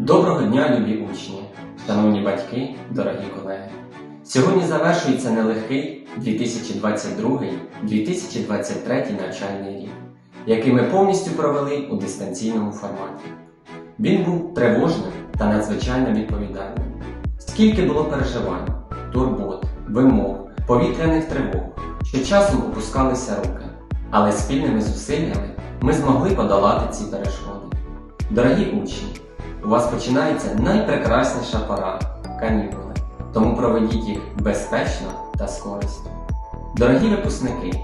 Доброго дня, любі учні, шановні батьки, дорогі колеги. Сьогодні завершується нелегкий 2022-2023 навчальний рік, який ми повністю провели у дистанційному форматі. Він був тривожним та надзвичайно відповідальним. Скільки було переживань, турбот, вимог, повітряних тривог, що часом опускалися руки, але спільними зусиллями ми змогли подолати ці перешкоди. Дорогі учні, у вас починається найпрекрасніша пора канікули, тому проведіть їх безпечно та з користю. Дорогі випускники,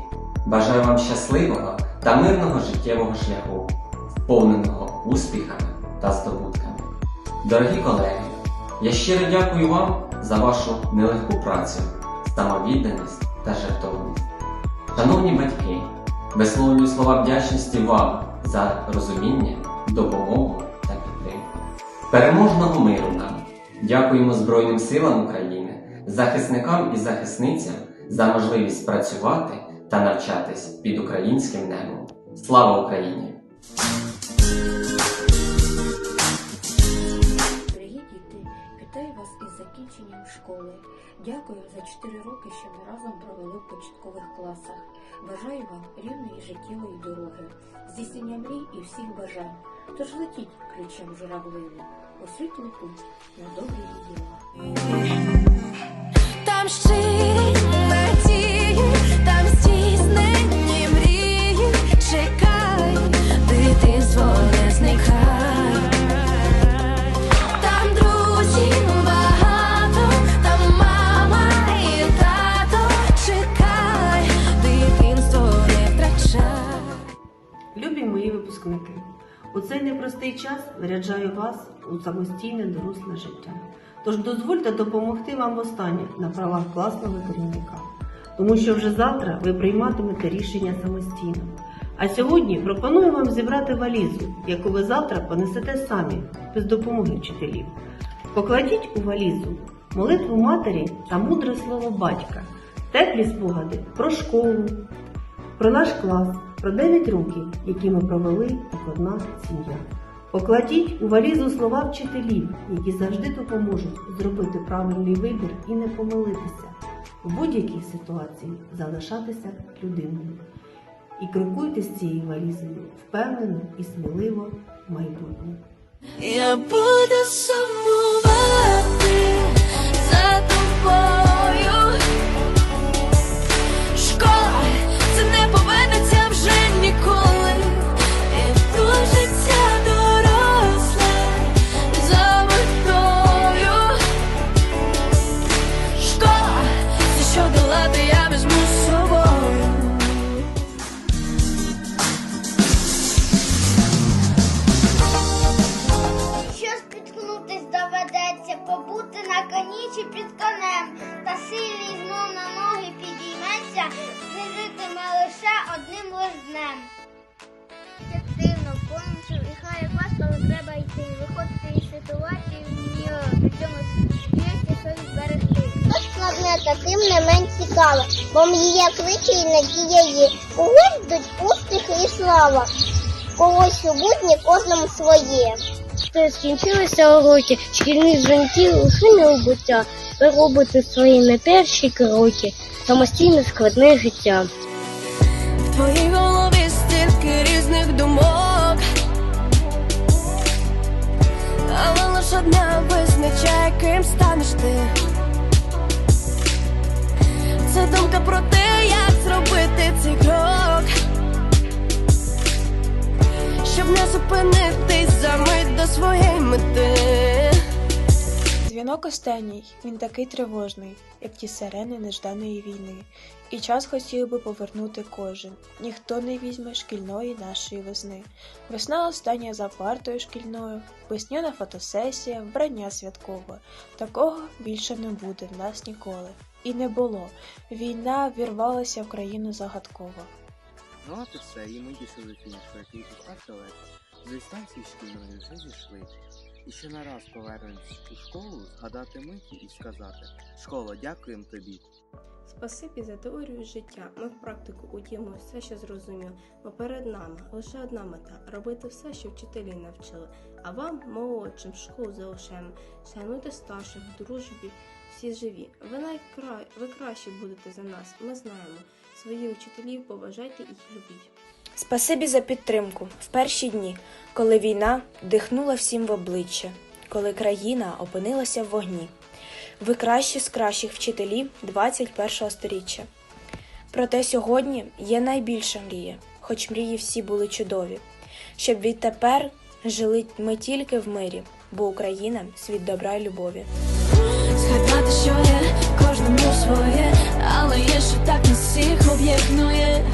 бажаю вам щасливого та мирного життєвого шляху, сповненого успіхами та здобутками. Дорогі колеги, я щиро дякую вам за вашу нелегку працю, самовідданість та жертовність. Шановні батьки, висловлюю слова вдячності вам за розуміння, допомогу. Переможного миру нам! Дякуємо Збройним силам України, захисникам і захисницям за можливість працювати та навчатись під українським небом. Слава Україні! Дорогі діти, вітаю вас із закінченням школи. Дякую за 4 роки, що ми разом провели в початкових класах. Бажаю вам рівної життєвої дороги, здійснення мрій і всіх бажань. Тож летіть ключем журавлини у світлу путь на добрі діла. Там щирі непростий час виряджаю вас у самостійне доросле життя. Тож дозвольте допомогти вам востаннє на правах класного керівника, тому що вже завтра ви прийматимете рішення самостійно. А сьогодні пропоную вам зібрати валізу, яку ви завтра понесете самі, без допомоги вчителів. Покладіть у валізу молитву матері та мудре слово батька, теплі спогади про школу, про наш клас, про 9 років, які ми провели як одна сім'я. Покладіть у валізу слова вчителів, які завжди допоможуть зробити правильний вибір і не помилитися в будь-якій ситуації залишатися людиною. І крокуйте з цією валізою впевнено і сміливо в майбутнє. Я буду сумувати побути на коні чи під конем, та силі знов на ноги підійметься, житиме лише одним лиш днем. Активно помчу, і хай вас, треба йти, виходити із ситуації в нього, при цьому сміється щось зберегти. То складне, таким не менш цікаве, бо мрія кличе і надія є. Когось йдуть успіхи і слава, когось у будні кожному своє. Що скінчилися уроки, шкільні дзвінки ушли у буття. Ви робите свої не перші кроки, самостійне складне життя. В твоїй голові стільки різних думок, але лише одна визначає, ким станеш ти. Це думка про те, як зробити цей крок, щоб не мить до своєї мети. Дзвінок останній, він такий тривожний, як ті сирени нежданої війни. І час хотів би повернути кожен. Ніхто не візьме шкільної нашої весни. Весна остання за партою шкільною, весняна фотосесія, вбрання святкове. Такого більше не буде в нас ніколи. І не було. Війна вірвалася в країну загадково. Ну і все, і ми дійшли до який далеко. З дистанції шкільної вже зійшли. і ще не раз повернемось у школу, згадати миті і сказати Школа, дякуємо тобі. Спасибі за теорію життя. Ми в практику удіємо все, що зрозуміло, бо перед нами лише одна мета робити все, що вчителі навчили. А вам, молодшим, школу залишаємо. Шануйте старших, в дружбі, всі живі. Ви найкра... ви краще будете за нас. Ми знаємо. Своїх вчителів поважайте і їх любіть. Спасибі за підтримку в перші дні, коли війна дихнула всім в обличчя, коли країна опинилася в вогні. Ви кращі з кращих вчителів 21-го сторіччя. Проте сьогодні є найбільша мрія, хоч мрії всі були чудові, щоб відтепер жили ми тільки в мирі, бо Україна світ добра й любові. Згадати, що є кожному своє, але є, що так нас всіх об'єднує.